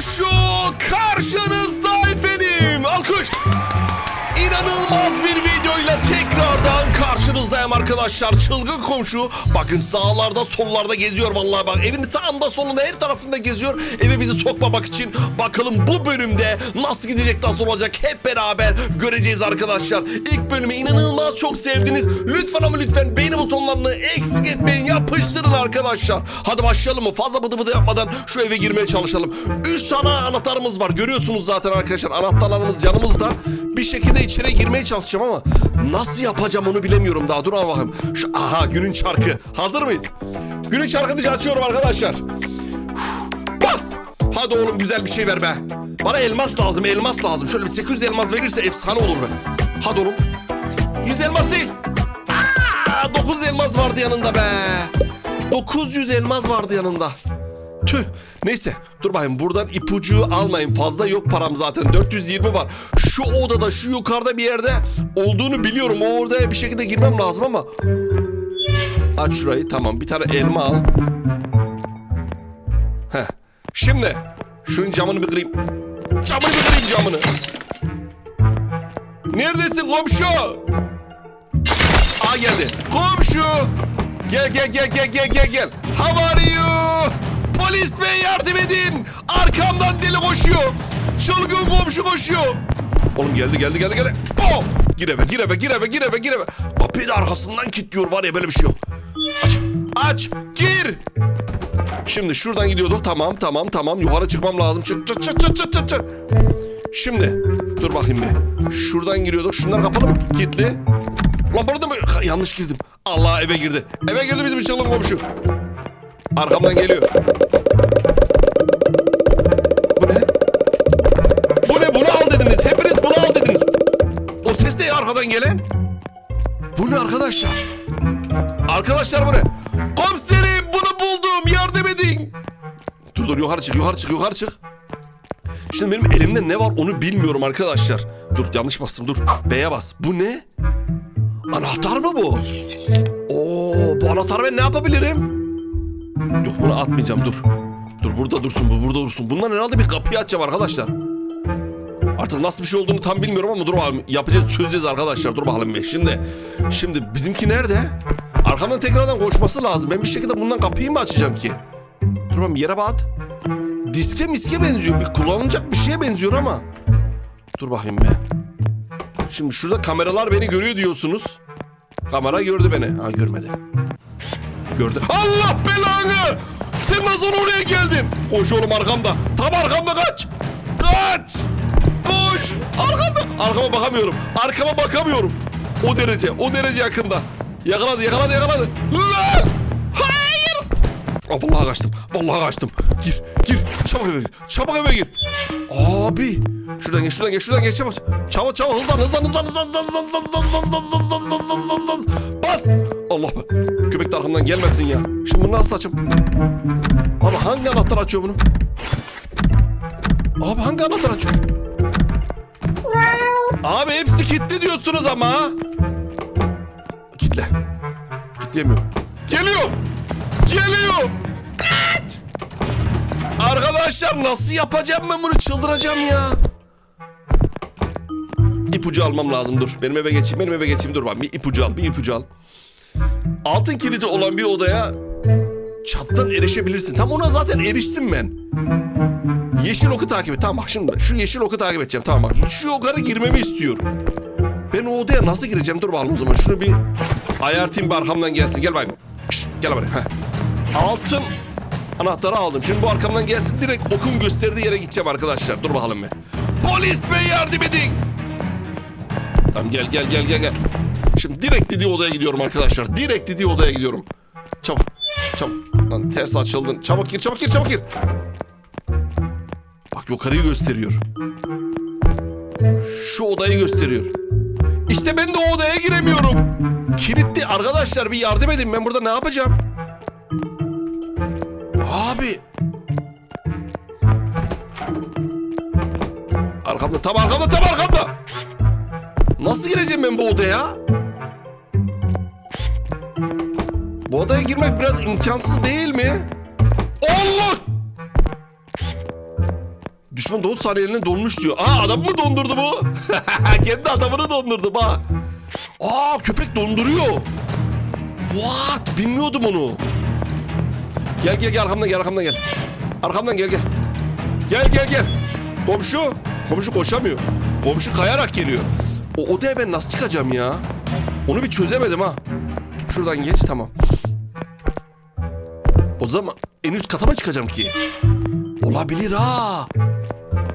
sure. Arkadaşlar. Çılgın komşu. Bakın sağlarda sollarda geziyor vallahi bak. Evin sağında solunda her tarafında geziyor. Eve bizi sokmamak için. Bakalım bu bölümde nasıl gidecek nasıl olacak hep beraber göreceğiz arkadaşlar. İlk bölümü inanılmaz çok sevdiniz. Lütfen ama lütfen beğeni butonlarını eksik etmeyin. Yapıştırın arkadaşlar. Hadi başlayalım mı? Fazla bıdı bıdı yapmadan şu eve girmeye çalışalım. 3 tane anahtarımız var. Görüyorsunuz zaten arkadaşlar. Anahtarlarımız yanımızda. Bir şekilde içeri girmeye çalışacağım ama nasıl yapacağım onu bilemiyorum daha. Dur bakayım. Şu, aha günün çarkı. Hazır mıyız? Günün çarkını açıyorum arkadaşlar. Bas. Hadi oğlum güzel bir şey ver be. Bana elmas lazım, elmas lazım. Şöyle bir 800 elmas verirse efsane olur be. Hadi oğlum. 100 elmas değil. Aa, 900 elmas vardı yanında be. 900 elmas vardı yanında. Tüh. Neyse dur bakayım buradan ipucu almayın. Fazla yok param zaten. 420 var. Şu odada şu yukarıda bir yerde olduğunu biliyorum. O odaya bir şekilde girmem lazım ama. Aç şurayı tamam bir tane elma al. Heh. Şimdi şunun camını bir kırayım. Camını bir kırayım camını. Neredesin komşu? Aa geldi. Komşu. Gel gel gel gel gel gel gel. How are you? Polis bey yardım edin. Arkamdan deli koşuyor. Çılgın komşu koşuyor. Oğlum geldi geldi geldi geldi. Bom! Gir eve gir eve gir eve gir eve gir eve. Kapıyı da arkasından kilitliyor var ya böyle bir şey yok. Aç aç gir. Şimdi şuradan gidiyorduk. Tamam tamam tamam. Yukarı çıkmam lazım. Çık çık çık çık çık çık çık. Şimdi dur bakayım bir. Şuradan giriyorduk. Şunlar kapalı mı? Kilitli. Lan burada mı? Ha, Yanlış girdim. Allah eve girdi. Eve girdi bizim çılgın komşu. Arkamdan geliyor. Arkadaşlar bu ne? Komiserim bunu buldum. Yardım edin. Dur dur yukarı çık yukarı çık yukarı çık. Şimdi benim elimde ne var onu bilmiyorum arkadaşlar. Dur yanlış bastım dur. B'ye bas. Bu ne? Anahtar mı bu? Oo bu anahtarı ben ne yapabilirim? Yok bunu atmayacağım dur. Dur burada dursun bu burada dursun. Bundan herhalde bir kapıyı açacağım arkadaşlar. Artık nasıl bir şey olduğunu tam bilmiyorum ama dur bakalım. Yapacağız çözeceğiz arkadaşlar. Dur bakalım bir. Şimdi şimdi bizimki nerede? Arkamdan tekrardan koşması lazım. Ben bir şekilde bundan kapıyı mı açacağım ki? Dur bakalım yere bat. Diske miske benziyor. Bir kullanılacak bir şeye benziyor ama. Dur bakayım be. Şimdi şurada kameralar beni görüyor diyorsunuz. Kamera gördü beni. Ha görmedi. Gördü. Allah belanı! Sen nasıl oraya geldin? Koş oğlum arkamda. Tam arkamda kaç. Kaç. Koş. Arkamda. Arkama bakamıyorum. Arkama bakamıyorum. O derece. O derece yakında. Yakaladı yakaladı yakaladı. Lan! Hayır. Aa, vallahi kaçtım. Vallahi kaçtım. Gir, gir. Çabuk eve gir. Çabuk eve gir. Abi. Şuradan geç, şuradan geç, şuradan geç. Çabuk, çabuk, çabuk. Hızlan, hızlan, hızlan, hızlan, hızlan, hızlan, hızlan, hızlan, hızlan, hızlan, hızlan, hızlan, hızlan, hızlan. Bas. Allah be. Köpek de arkamdan gelmesin ya. Şimdi bunu nasıl açayım? Abi hangi anahtar açıyor bunu? Abi hangi anahtar açıyor? Abi hepsi kilitli diyorsunuz ama. Kitle. Kitleyemiyor. Geliyor. Geliyor. Kaç. Arkadaşlar nasıl yapacağım ben bunu çıldıracağım ya. İpucu almam lazım dur. Benim eve geçeyim benim eve geçeyim dur bak bir ipucu al bir ipucu al. Altın kilidi olan bir odaya çattan erişebilirsin. Tam ona zaten eriştim ben. Yeşil oku takip et. Tamam bak şimdi şu yeşil oku takip edeceğim. Tamam bak şu yukarı girmemi istiyor. Ben o odaya nasıl gireceğim? Dur bakalım o zaman. Şunu bir ayartayım bir arkamdan gelsin. Gel bakayım. Şşt, gel buraya. Heh. Altın anahtarı aldım. Şimdi bu arkamdan gelsin. Direkt okun gösterdiği yere gideceğim arkadaşlar. Dur bakalım bir. Polis bey yardım edin. Tamam gel gel gel gel gel. Şimdi direkt dediği odaya gidiyorum arkadaşlar. Direkt dediği odaya gidiyorum. Çabuk. Çabuk. Lan ters açıldın. Çabuk gir çabuk gir çabuk gir. Bak yukarıyı gösteriyor. Şu odayı gösteriyor. İşte ben de o odaya giremiyorum. Kilitli arkadaşlar bir yardım edin. Ben burada ne yapacağım? Abi. Arkamda tam arkamda tam arkamda. Nasıl gireceğim ben bu odaya? Bu odaya girmek biraz imkansız değil mi? Allah! Düşman 9 saniyeliğine donmuş diyor. Aa adam mı dondurdu bu? Kendi adamını dondurdu bak. Aa köpek donduruyor. What? Bilmiyordum onu. Gel gel gel arkamdan gel arkamdan gel. Arkamdan gel gel. Gel gel gel. Komşu. Komşu koşamıyor. Komşu kayarak geliyor. O odaya ben nasıl çıkacağım ya? Onu bir çözemedim ha. Şuradan geç tamam. O zaman en üst kata mı çıkacağım ki? Olabilir ha.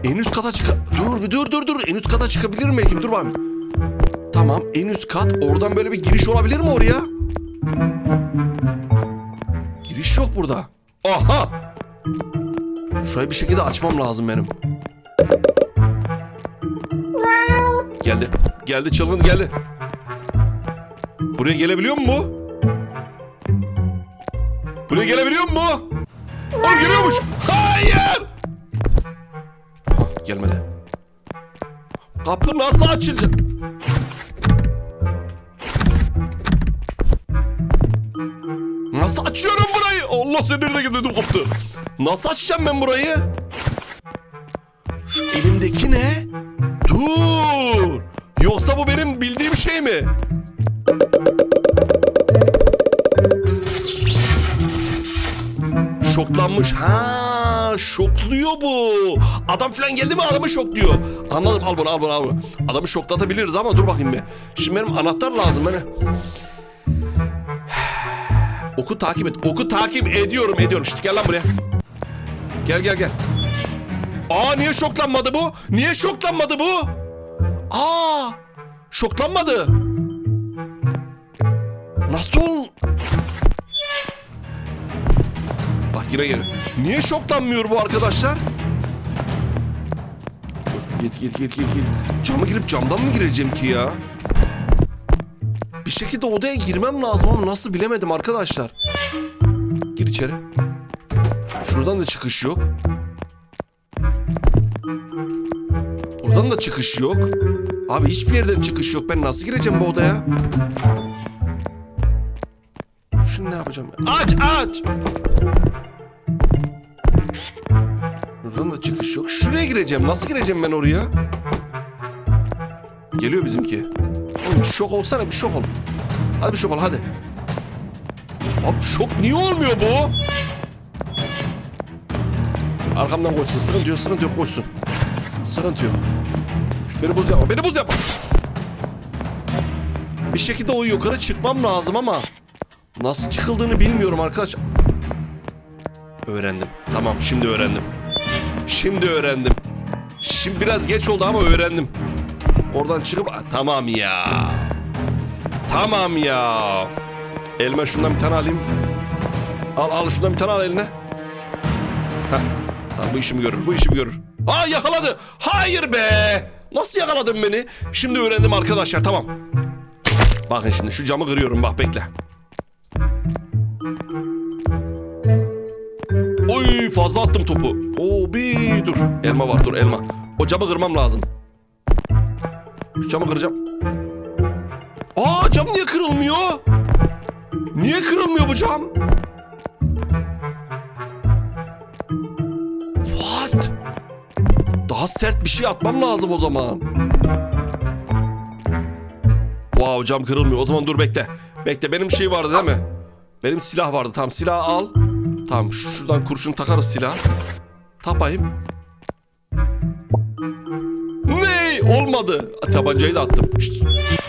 En üst kata çık... Dur bir dur dur dur. En üst kata çıkabilir mi belki? Dur bakayım. Tamam en üst kat. Oradan böyle bir giriş olabilir mi oraya? Giriş yok burada. Aha! Şurayı bir şekilde açmam lazım benim. Geldi. Geldi çılgın geldi. Buraya gelebiliyor mu bu? Buraya gelebiliyor mu bu? Oğlum geliyormuş. Hayır! Gelmedi. Kapı nasıl açılacak? Nasıl açıyorum burayı? Allah seni nerede gidiyordu koptu. Nasıl açacağım ben burayı? Şu elimdeki ne? Dur. Yoksa bu benim bildiğim şey mi? Şoklanmış. Ha, şokluyor bu. Adam falan geldi mi adamı şokluyor. Anladım al bunu al bunu al bunu. Adamı şoklatabiliriz ama dur bakayım bir. Şimdi benim anahtar lazım bana. Oku takip et. Oku takip ediyorum ediyorum. İşte gel lan buraya. Gel gel gel. Aa niye şoklanmadı bu? Niye şoklanmadı bu? Aa şoklanmadı. Nasıl? Yine gel. Niye şoklanmıyor bu arkadaşlar? Git git git git git. Cama girip camdan mı gireceğim ki ya? Bir şekilde odaya girmem lazım ama nasıl bilemedim arkadaşlar. Gir içeri. Şuradan da çıkış yok. Buradan da çıkış yok. Abi hiçbir yerden çıkış yok. Ben nasıl gireceğim bu odaya? Şimdi ne yapacağım? Aç aç! Buradan da çıkış yok. Şuraya gireceğim. Nasıl gireceğim ben oraya? Geliyor bizimki. Oğlum şok olsana bir şok ol. Hadi bir şok ol hadi. Abi şok niye olmuyor bu? Arkamdan koşsun. Sıkıntı yok, sıkıntı yok koşsun. Sıkıntı yok. Beni buz yapma, beni buz yapma. Bir şekilde o yukarı çıkmam lazım ama nasıl çıkıldığını bilmiyorum arkadaş. Öğrendim. Tamam, şimdi öğrendim. Şimdi öğrendim. Şimdi biraz geç oldu ama öğrendim. Oradan çıkıp Ah, tamam ya. Tamam ya. Elime şundan bir tane alayım. Al al şundan bir tane al eline. Heh. Tamam bu işimi görür. Bu işimi görür. Aa yakaladı. Hayır be. Nasıl yakaladın beni? Şimdi öğrendim arkadaşlar tamam. Bakın şimdi şu camı kırıyorum bak bekle. Oy fazla attım topu. Oo bir dur. Elma var dur elma. O camı kırmam lazım. Şu camı kıracağım. Aa cam niye kırılmıyor? Niye kırılmıyor bu cam? What? Daha sert bir şey atmam lazım o zaman. Wow cam kırılmıyor. O zaman dur bekle. Bekle benim şey vardı değil mi? Benim silah vardı. Tamam silahı al. Tamam şuradan kurşun takarız silah. Tapayım. Ne? Olmadı. Tabancayı da attım. Şşt.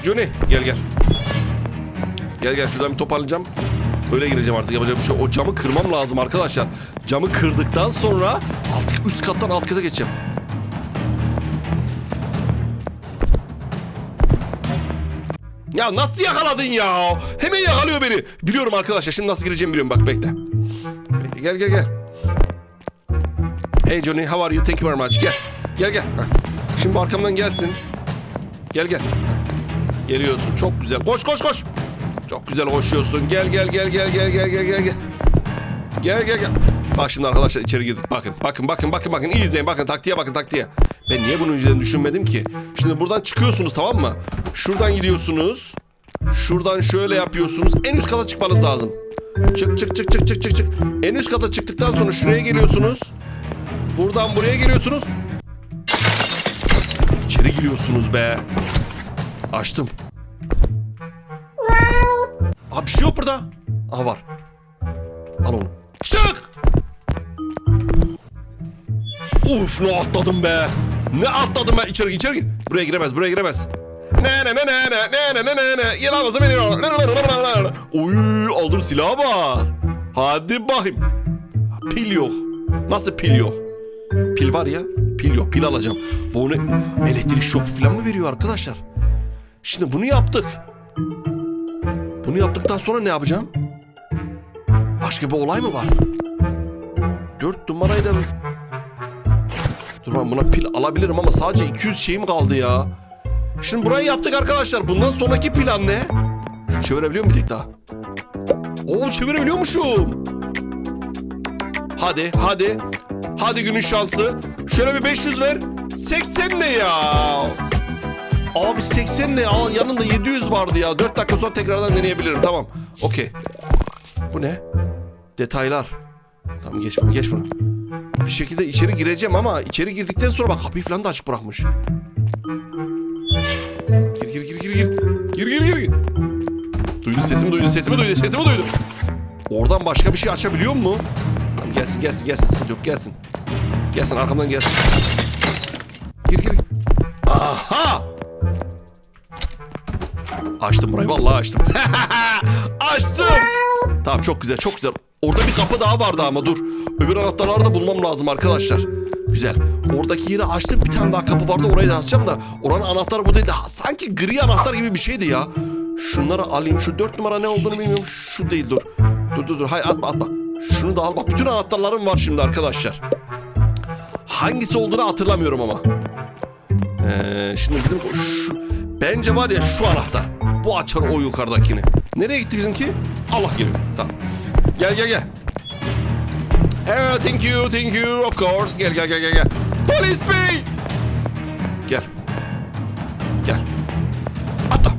Johnny gel gel. Gel gel şuradan bir toparlayacağım. Öyle gireceğim artık yapacak bir şey. O camı kırmam lazım arkadaşlar. Camı kırdıktan sonra alt, üst kattan alt kata geçeceğim. Ya nasıl yakaladın ya? Hemen yakalıyor beni. Biliyorum arkadaşlar şimdi nasıl gireceğimi biliyorum bak bekle gel gel gel. Hey Johnny how are you? Thank you very much. Gel. Gel gel. Şimdi arkamdan gelsin. Gel gel. Geliyorsun. Çok güzel. Koş koş koş. Çok güzel koşuyorsun. Gel gel gel gel gel gel gel gel. Gel gel gel. Bak şimdi arkadaşlar içeri girdik. Bakın bakın bakın bakın bakın. İyi izleyin bakın taktiğe bakın taktiğe. Ben niye bunu önceden düşünmedim ki? Şimdi buradan çıkıyorsunuz tamam mı? Şuradan gidiyorsunuz. Şuradan şöyle yapıyorsunuz. En üst kata çıkmanız lazım. Çık çık çık çık çık çık çık. En üst kata çıktıktan sonra şuraya geliyorsunuz. Buradan buraya giriyorsunuz. İçeri giriyorsunuz be. Açtım. Abi bir şey yok burada. Aha var. Al onu. Çık! Uf ne atladım be. Ne atladım ben içeri gir içeri gir. Buraya giremez buraya giremez. Yılanası beni. Oy aldım silah var. Hadi bakayım. Pil yok. Nasıl pil yok? Pil var ya. Pil yok. Pil alacağım. Bu ne? Elektrik şoku falan mı veriyor arkadaşlar? Şimdi bunu yaptık. Bunu yaptıktan sonra ne yapacağım? Başka bir olay mı var? Dört numarayı da... Dur ben buna pil alabilirim ama sadece 200 şeyim kaldı ya. Şimdi burayı yaptık arkadaşlar. Bundan sonraki plan ne? Şu çevirebiliyor muyum tek daha? Oo çevirebiliyormuşum. Hadi hadi. Hadi günün şansı. Şöyle bir 500 ver. 80 ne ya? Abi 80 ne? Al yanında 700 vardı ya. 4 dakika sonra tekrardan deneyebilirim. Tamam. Okey. Bu ne? Detaylar. Tamam geç bunu geç bunu. Bir şekilde içeri gireceğim ama içeri girdikten sonra bak kapıyı falan da açık bırakmış. Gir. Gir gir. Duydu sesimi duydu sesimi duydu sesimi duydu. Oradan başka bir şey açabiliyor mu? Tamam gelsin gelsin gelsin sıkıntı yok gelsin. Gelsin arkamdan gelsin. Gir gir. Aha! Açtım burayı vallahi açtım. açtım. Tamam çok güzel çok güzel. Orada bir kapı daha vardı ama dur. Öbür anahtarları da bulmam lazım arkadaşlar. Güzel. Oradaki yeri açtım. Bir tane daha kapı vardı. Orayı da açacağım da. Oranın anahtarı bu değil. Sanki gri anahtar gibi bir şeydi ya. Şunları alayım. Şu dört numara ne olduğunu bilmiyorum. Şu değil dur. Dur dur dur. Hayır atma atma. Şunu da al. Bak bütün anahtarlarım var şimdi arkadaşlar. Hangisi olduğunu hatırlamıyorum ama. Ee, şimdi bizim şu, bence var ya şu anahtar. Bu açar o yukarıdakini. Nereye gitti bizimki? Allah geliyor. Tamam. Gel gel gel. Evet, thank you, thank you, of course. Gel gel gel gel gel. Polis bey. Gel. Gel. Atla.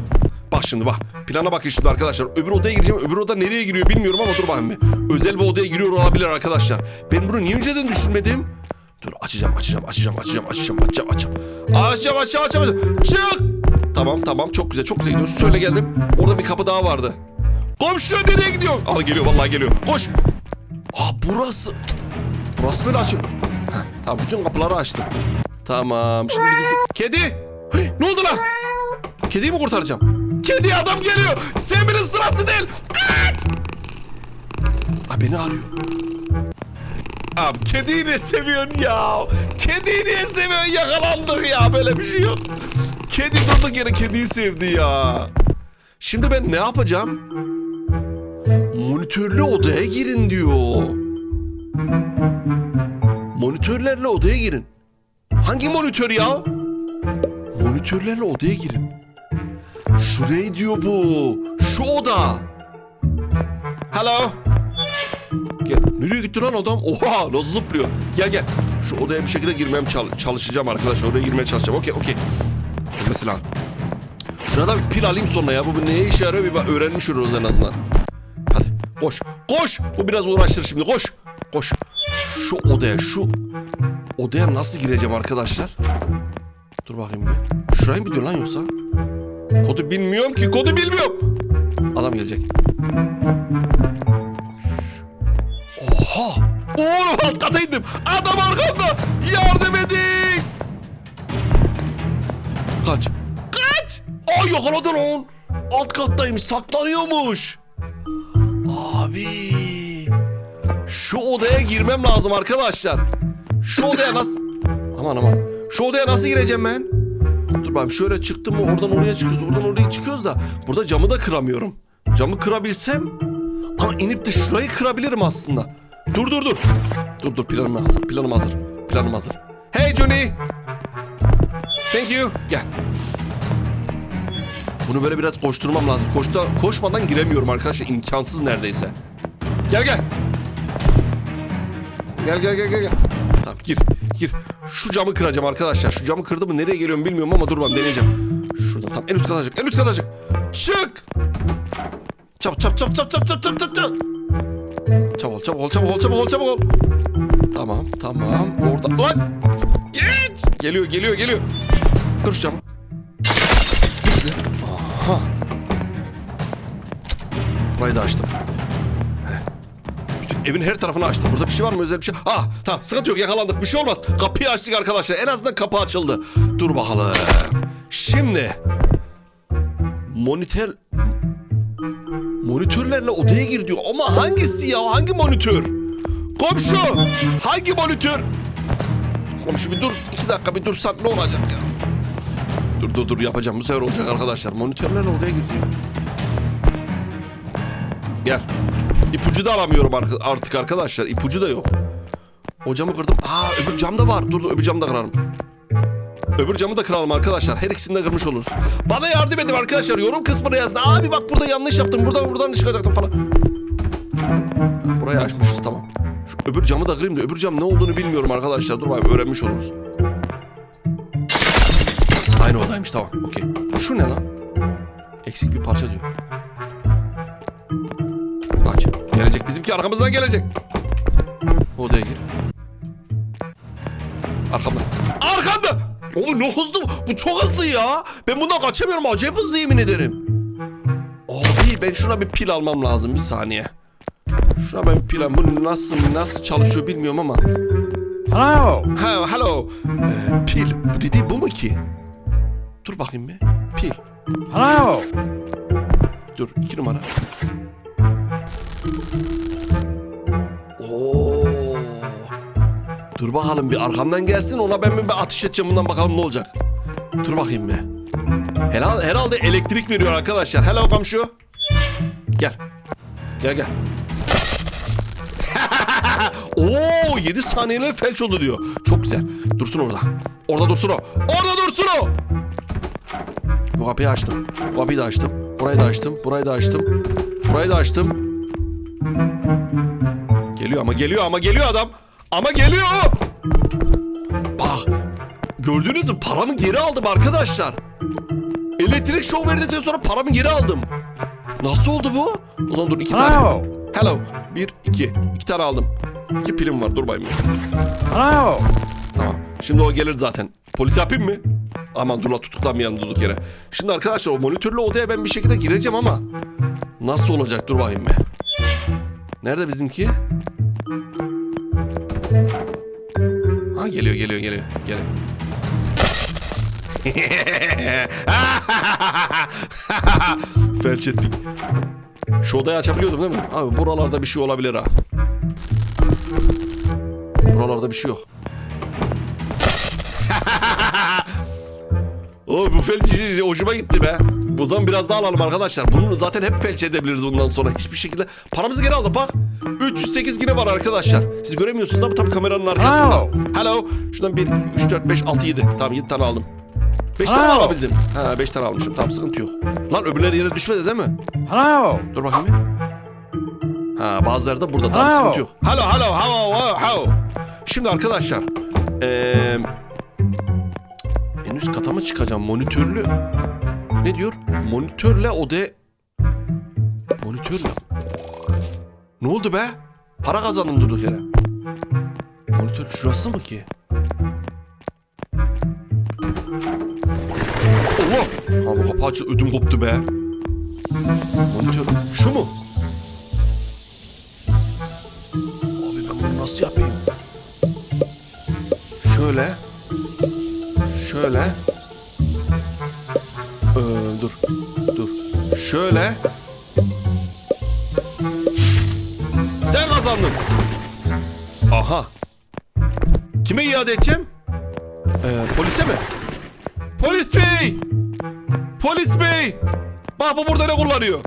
Bak şimdi bak. Plana bakın şimdi arkadaşlar. Öbür odaya gireceğim. Öbür oda nereye giriyor bilmiyorum ama dur bakayım bir. Özel bir odaya giriyor olabilir arkadaşlar. Ben bunu niye önceden düşünmedim? Dur açacağım açacağım açacağım açacağım açacağım açacağım açacağım. Açacağım açacağım açacağım. Çık. Tamam tamam çok güzel çok güzel gidiyorsun. Şöyle geldim. Orada bir kapı daha vardı. Komşu nereye gidiyor? Al geliyor vallahi geliyor. Koş. Aa burası. Burası böyle açıyor. Tamam bütün kapıları açtım. Tamam şimdi bizim- Kedi. Hey, ne oldu lan? Kediyi mi kurtaracağım? Kedi adam geliyor. Semih'in sırası değil. Kaç. Aa, beni arıyor. Abi kediyi ne seviyorsun ya? Kediyi niye seviyorsun? Yakalandık ya. Böyle bir şey yok. Kedi durduk yere kediyi sevdi ya. Şimdi ben ne yapacağım? Monitörlü odaya girin diyor. Monitörlerle odaya girin. Hangi monitör ya? Monitörlerle odaya girin. Şuraya diyor bu. Şu oda. Hello. Gel. Nereye gitti lan adam? Oha nasıl zıplıyor. Gel gel. Şu odaya bir şekilde girmem çal- çalışacağım arkadaşlar. Oraya girmeye çalışacağım. Okey okey. Mesela. Şurada bir pil alayım sonra ya. Bu neye işe yarıyor bir bak öğrenmiş oluruz en azından. Hadi koş. Koş. Bu biraz uğraştır şimdi. Koş. Koş. Şu odaya şu odaya nasıl gireceğim arkadaşlar? Dur bakayım bir. Şurayı mı diyor lan yoksa? Kodu bilmiyorum ki. Kodu bilmiyorum. Adam gelecek. Oha! Oğlum alt kataydım. Adam arkamda. Yardım edin. Kaç. Kaç. Ay yakaladı lan. Alt kattaymış. Saklanıyormuş. Abi. Şu odaya girmem lazım arkadaşlar. Şu odaya nasıl... Aman aman. Şu odaya nasıl gireceğim ben? Dur bakayım şöyle çıktım mı oradan oraya çıkıyoruz. Oradan oraya çıkıyoruz da. Burada camı da kıramıyorum. Camı kırabilsem... Ama inip de şurayı kırabilirim aslında. Dur dur dur. Dur dur planım hazır. Planım hazır. Planım hazır. Hey Johnny. Thank you. Gel. Bunu böyle biraz koşturmam lazım. Koşta, koşmadan giremiyorum arkadaşlar. İmkansız neredeyse. Gel gel. Gel gel gel gel. Tamam gir. Gir. Şu camı kıracağım arkadaşlar. Şu camı kırdı mı nereye geliyorum bilmiyorum ama durmam deneyeceğim. Şuradan tam en üst katacak. En üst katacak. Çık. Çap çap çap çap çap çap çap çap. Çabuk çabuk ol çabuk ol çabuk ol çabuk ol. Tamam tamam orada. Lan geç. Geliyor geliyor geliyor. Dur şu camı. Şuraya. Aha. Burayı da açtım. Bütün evin her tarafını açtım. Burada bir şey var mı özel bir şey? Ah tamam sıkıntı yok yakalandık bir şey olmaz. Kapıyı açtık arkadaşlar en azından kapı açıldı. Dur bakalım. Şimdi monitör monitörlerle odaya gir diyor. Ama hangisi ya? Hangi monitör? Komşu! Hangi monitör? Komşu bir dur. iki dakika bir dursan ne olacak ya? Dur dur dur yapacağım. Bu sefer olacak arkadaşlar. Monitörlerle odaya gir diyor. Gel. İpucu da alamıyorum ar- artık arkadaşlar. İpucu da yok. O camı kırdım. Aa öbür cam da var. Dur dur öbür camı da kırarım. Öbür camı da kıralım arkadaşlar. Her ikisini de kırmış oluruz. Bana yardım edin arkadaşlar. Yorum kısmına yazın. Abi bak burada yanlış yaptım. Buradan buradan çıkacaktım falan. Burayı açmışız tamam. Şu öbür camı da kırayım da öbür cam ne olduğunu bilmiyorum arkadaşlar. Dur abi öğrenmiş oluruz. Aynı odaymış tamam. Okey. Şu ne lan? Eksik bir parça diyor. Aç. Gelecek bizimki arkamızdan gelecek. Bu odaya gir. Arkamda. Oğlum ne hızlı bu. Bu çok hızlı ya. Ben bundan kaçamıyorum. Acayip hızlı yemin ederim. Abi ben şuna bir pil almam lazım. Bir saniye. Şuna ben bir pil alayım. Bu nasıl nasıl çalışıyor bilmiyorum ama. Hello. Ha, hello. Ee, pil. Bu dediği bu mu ki? Dur bakayım bir. Pil. Hello. Dur iki numara. Dur bakalım bir arkamdan gelsin ona ben bir atış edeceğim bundan bakalım ne olacak. Dur bakayım bir. Herhalde, herhalde elektrik veriyor arkadaşlar. Hello komşu. Gel. Gel gel. Oo 7 saniyeyle felç oldu diyor. Çok güzel. Dursun orada. Orada dursun o. Orada dursun o. Bu kapıyı açtım. Bu kapıyı da açtım. Burayı da açtım. Burayı da açtım. Burayı da açtım. Geliyor ama geliyor ama geliyor adam. Ama geliyor. Bak. Gördünüz mü? Paramı geri aldım arkadaşlar. Elektrik şov verdikten sonra paramı geri aldım. Nasıl oldu bu? O zaman dur iki tane. Hello. Hello. Bir, iki. İki tane aldım. İki pilim var. Dur bayım. Hello. Tamam. Şimdi o gelir zaten. Polis yapayım mı? Aman dur la tutuklanmayalım durduk yere. Şimdi arkadaşlar o monitörlü odaya ben bir şekilde gireceğim ama nasıl olacak dur bakayım be. Nerede bizimki? Geliyor geliyor geliyor. Geliyor. Felç ettik. Şu odayı açabiliyordum değil mi? Abi buralarda bir şey olabilir ha. Buralarda bir şey yok. O bu felç hoşuma gitti be. Bu zaman biraz daha alalım arkadaşlar. Bunu zaten hep felç edebiliriz bundan sonra. Hiçbir şekilde paramızı geri aldık bak. 308 yine var arkadaşlar. Siz göremiyorsunuz ama tam kameranın arkasında. Hello. Hello. Şuradan 1, 2, 3, 4, 5, 6, 7. Tamam 7 tane aldım. 5 tane Hello. alabildim. Ha 5 tane almışım. Tamam sıkıntı yok. Lan öbürleri yere düşmedi değil mi? Hello. Dur bakayım. Ha bazıları da burada. Tamam Hello. sıkıntı yok. Hello hello hello hello hello. Şimdi arkadaşlar. Eee... En üst kata mı çıkacağım? Monitörlü... Ne diyor? Monitörle odaya... Monitörle... Ne oldu be? Para kazandım durduk yere. Monitör şurası mı ki? Allah! Bu kapı açıldı. Ödüm koptu be. Monitör şu mu? Abi ben bunu nasıl yapayım? Şöyle. Şöyle. Ee, dur. Dur. Şöyle. Sen kazandın. Aha. Kime iade edeceğim? Ee, polise mi? Polis bey! Polis bey! Bak bu burada ne kullanıyor?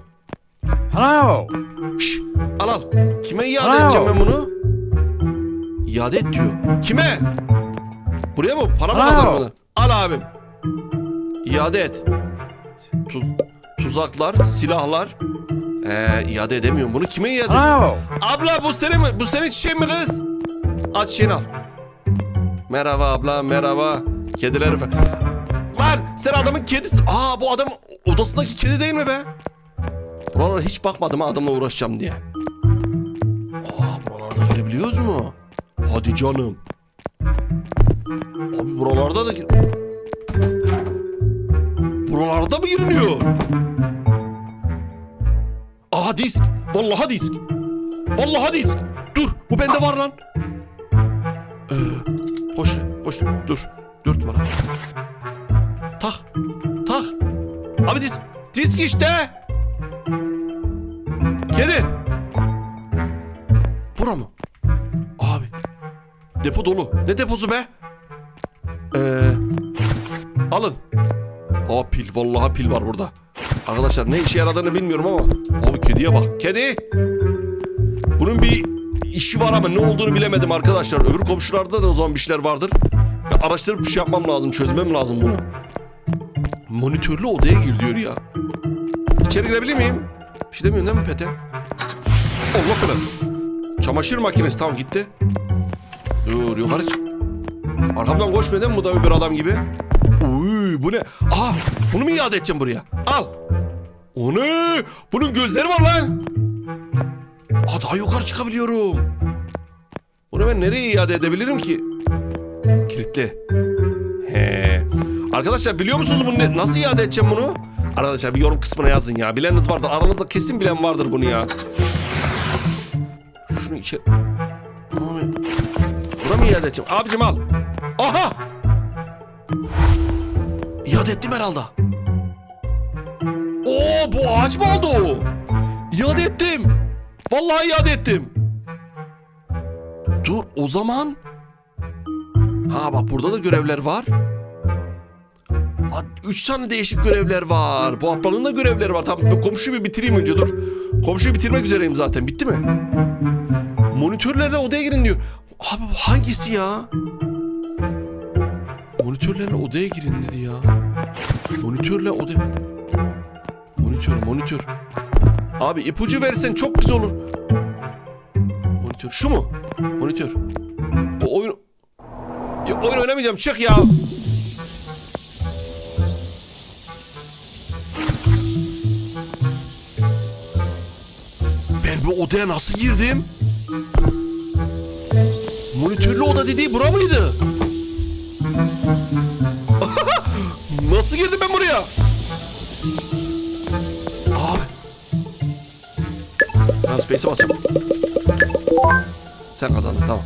Hello. Şş, al al. Kime iade Bravo. edeceğim ben bunu? İade et diyor. Kime? Buraya mı? Para mı kazanmadın? Al abim. İade et. Tuz, tuzaklar, silahlar. Ee, iade edemiyorum bunu. Kime iade Hello. Abla bu senin mi? Bu senin çiçeğin mi kız? Aç çiçeğini al. Merhaba abla merhaba. Kedileri falan. Lan sen adamın kedisi. Aa bu adam odasındaki kedi değil mi be? Buralara hiç bakmadım ha adamla uğraşacağım diye. Aa buralarda girebiliyoruz mu? Hadi canım. Abi buralarda da gir... Buralarda mı giriliyor? Aha disk. Vallahi disk. Vallahi disk. Dur bu bende var lan. Ee, koş koş dur. Dört numara. Tak. Tak. Abi disk. Disk işte. Kedi. Bura mı? Abi. Depo dolu. Ne deposu be? Ee, alın. Aa pil. Vallahi pil var burada. Arkadaşlar ne işe yaradığını bilmiyorum ama. Abi kediye bak. Kedi. Bunun bir işi var ama ne olduğunu bilemedim arkadaşlar. Öbür komşularda da o zaman bir şeyler vardır. Ya araştırıp bir şey yapmam lazım. Çözmem lazım bunu. Monitörlü odaya gir diyor ya. İçeri girebilir miyim? Bir şey demiyorsun değil mi Pete? Allah kadar. Çamaşır makinesi tamam gitti. Dur yukarı çık. Arkamdan koşmadan mı da öbür adam gibi? Uy bu ne? Aa bunu mu iade edeceğim buraya? Al. O ne? Bunun gözleri var lan. Aa daha yukarı çıkabiliyorum. Bunu ben nereye iade edebilirim ki? Kilitli. He. Arkadaşlar biliyor musunuz bunu ne- nasıl iade edeceğim bunu? Arkadaşlar bir yorum kısmına yazın ya. Bileniniz vardır. Aranızda kesin bilen vardır bunu ya. Şunu içeri... Abi. Buna mı iade edeceğim? Abicim al. Aha! İade ettim herhalde. Oo bu ağaç mı oldu? İade ettim. Vallahi iade ettim. Dur o zaman. Ha bak burada da görevler var. Ha, Üç tane değişik görevler var. Bu ablanın da görevleri var. Tamam komşuyu bir bitireyim önce dur. Komşuyu bitirmek üzereyim zaten. Bitti mi? Monitörlerle odaya girin diyor. Abi bu hangisi ya? Monitörlerle odaya girin dedi ya. Monitörle odaya... Monitör, monitör. Abi ipucu versen çok güzel olur. Monitör. Şu mu? Monitör. Bu oyun... Ya oyun oynamayacağım. Çık ya. Ben bu odaya nasıl girdim? Monitörlü oda dediği bura mıydı? Nasıl girdim ben buraya? Abi. Ben space'e basacağım. Sen kazandın tamam.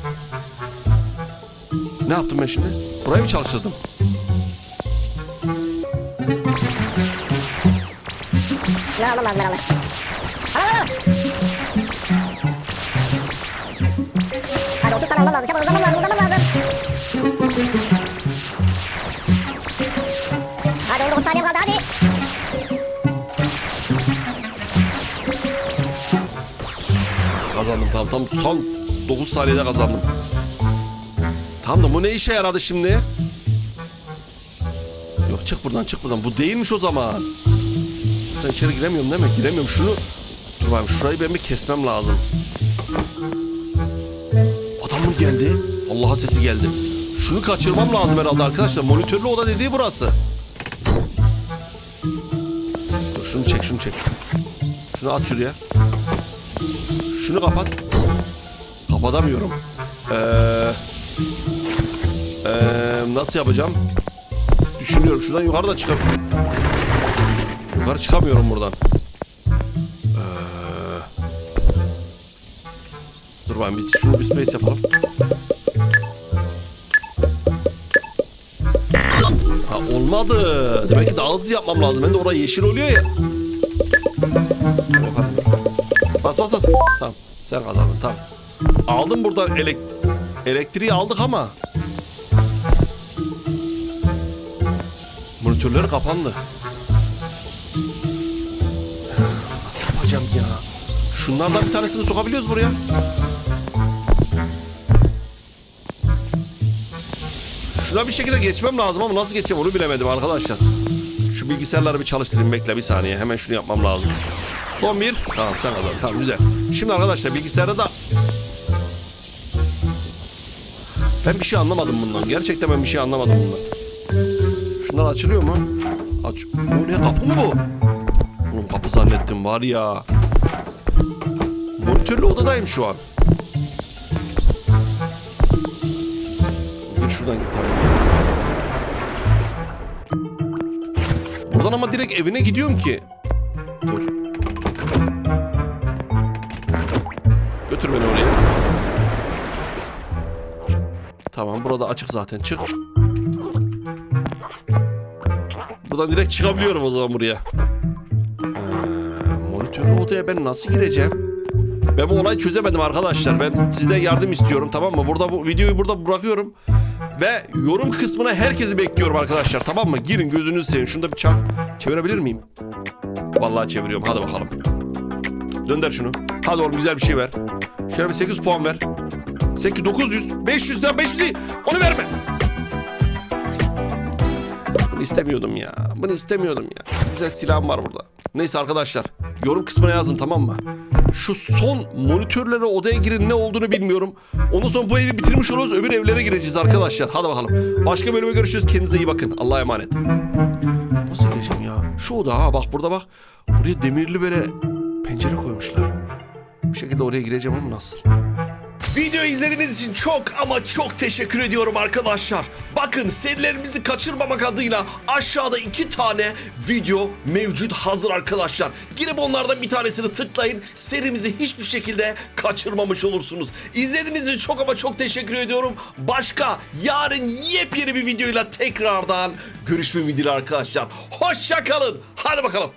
Ne yaptım ben şimdi? Burayı mı çalıştırdım? Şunları almam lazım herhalde. Tamam tam son 9 saniyede kazandım. Tamam da bu ne işe yaradı şimdi? Yok çık buradan çık buradan. Bu değilmiş o zaman. Ben içeri giremiyorum değil mi? Giremiyorum. Şunu dur bakayım şurayı ben bir kesmem lazım. Adam mı geldi? Allah'a sesi geldi. Şunu kaçırmam lazım herhalde arkadaşlar. Monitörlü oda dediği burası. Dur şunu çek şunu çek. Şunu at şuraya. Şunu kapat. Kapatamıyorum. Ee, ee, nasıl yapacağım? Düşünüyorum. Şuradan yukarı da çıkam. Yukarı çıkamıyorum buradan. Ee, dur bakayım bir şunu bir space yapalım. Ha olmadı. Demek ki daha hızlı yapmam lazım. Ben de oraya yeşil oluyor ya. Bas bas bas. Tamam. Sen kazandın tamam. Aldım buradan elek elektriği aldık ama monitörleri kapandı. Nasıl yapacağım ya? Şunlardan bir tanesini sokabiliyoruz buraya. Şuna bir şekilde geçmem lazım ama nasıl geçeceğim onu bilemedim arkadaşlar. Şu bilgisayarları bir çalıştırayım bekle bir saniye. Hemen şunu yapmam lazım. Son bir. Tamam sen kazandın. Tamam güzel. Şimdi arkadaşlar bilgisayarda da... Ben bir şey anlamadım bundan. Gerçekten ben bir şey anlamadım bundan. Şunlar açılıyor mu? Aç. Bu ne kapı mı bu? Oğlum kapı zannettim var ya. Monitörlü odadayım şu an. şuradan git tamam. Buradan ama direkt evine gidiyorum ki. Dur. Tamam burada açık zaten çık. Buradan direkt çıkabiliyorum o zaman buraya. Ee, monitörlü odaya ben nasıl gireceğim? Ben bu olayı çözemedim arkadaşlar. Ben sizden yardım istiyorum tamam mı? Burada bu videoyu burada bırakıyorum. Ve yorum kısmına herkesi bekliyorum arkadaşlar tamam mı? Girin gözünüzü seveyim. Şunu da bir çak. Çevirebilir miyim? Vallahi çeviriyorum. Hadi bakalım. Dönder şunu. Hadi oğlum güzel bir şey ver. Şöyle bir 8 puan ver. 8 900 500 daha 500 değil. Onu verme. Bunu istemiyordum ya. Bunu istemiyordum ya. Güzel silahım var burada. Neyse arkadaşlar. Yorum kısmına yazın tamam mı? Şu son monitörlere odaya girin ne olduğunu bilmiyorum. Ondan sonra bu evi bitirmiş oluruz. Öbür evlere gireceğiz arkadaşlar. Hadi bakalım. Başka bölüme görüşürüz. Kendinize iyi bakın. Allah'a emanet. Nasıl gireceğim ya? Şu oda ha bak burada bak. Buraya demirli böyle pencere koymuşlar. Bir şekilde oraya gireceğim ama nasıl? Videoyu izlediğiniz için çok ama çok teşekkür ediyorum arkadaşlar. Bakın serilerimizi kaçırmamak adıyla aşağıda iki tane video mevcut hazır arkadaşlar. Girip onlardan bir tanesini tıklayın. Serimizi hiçbir şekilde kaçırmamış olursunuz. İzlediğiniz için çok ama çok teşekkür ediyorum. Başka yarın yepyeni bir videoyla tekrardan görüşmek ümidiyle arkadaşlar. Hoşça kalın. Hadi bakalım.